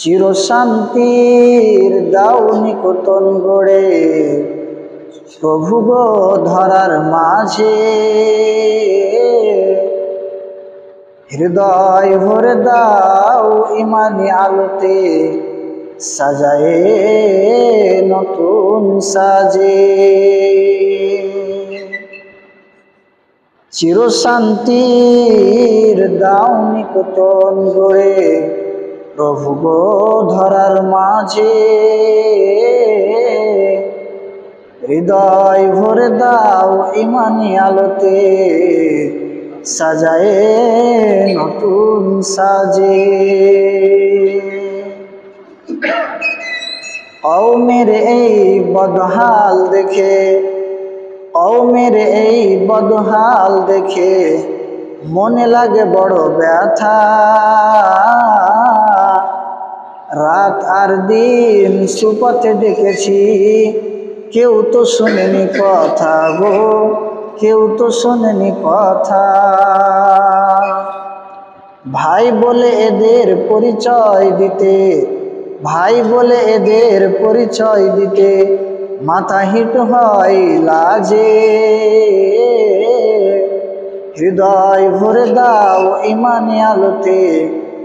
চিরশান্তির দাও নিকটন গড়ে প্রভু ধরার মাঝে। হৃদয় ভরে দাও ইমানি আলোতে, সাজায়ে নতুন সাজে। চিরশান্তির দাও নিকটন গড়ে প্রভু ধরার মাঝে হৃদয় ভরে দাও ইমানি আলোতে, সাজায়ে নতুন সাজে। ও মেরে এই বদহাল দেখে ও মেরে এই বদহাল দেখে মনে লাগে বড় ব্যথা। রাত আর দিন সুপথে দেখেছি কেউ তো শোনেনি কথা গো, কেউ তো শোনেনি কথা। ভাই বলে এদের পরিচয় দিতে, ভাই বলে এদের পরিচয় দিতে মাথা হিট হয় লাজে। হৃদয় ভরে দাও ইমানে আলোতে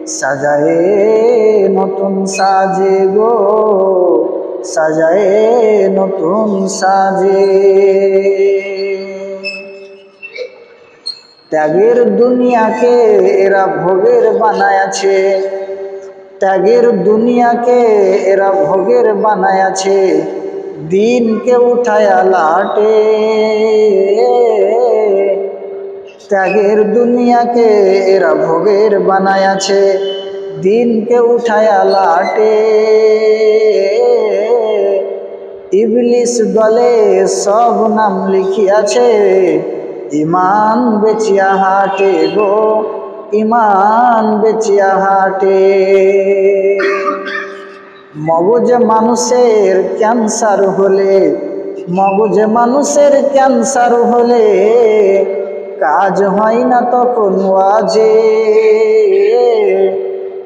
সাজায়ে নতুন সাজে গো, সাজায়ে নতুন সাজে। ত্যাগের দুনিয়াকে এরা ভোগের বানায়াছে, ত্যাগের দুনিয়াকে এরা ভোগের বানায়াছে, দিনকে উঠায়া লাটে। ত্যাগের দুনিয়াকে এরা ভোগের বানায়াছে দিনকে উঠায়া লাটে। ইবলিস দলে সব নাম লিখিয়াছে। ইমান বেচিয়া হাটে গো ইমান বেচিয়া হাটে। মগজ মানুষের ক্যান্সার হলে, মগজ মানুষের ক্যান্সার হলে কাজ হয় না তখন ওয়াজে।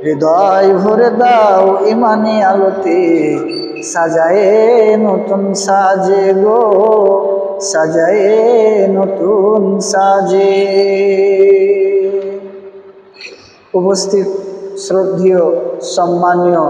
হৃদয় ভরে দাও ইমানে আলোতে, সাজায়ে নতুন সাজে গো, সাজায়ে নতুন সাজে। উপস্থিত, শ্রদ্ধেয়, সম্মানীয়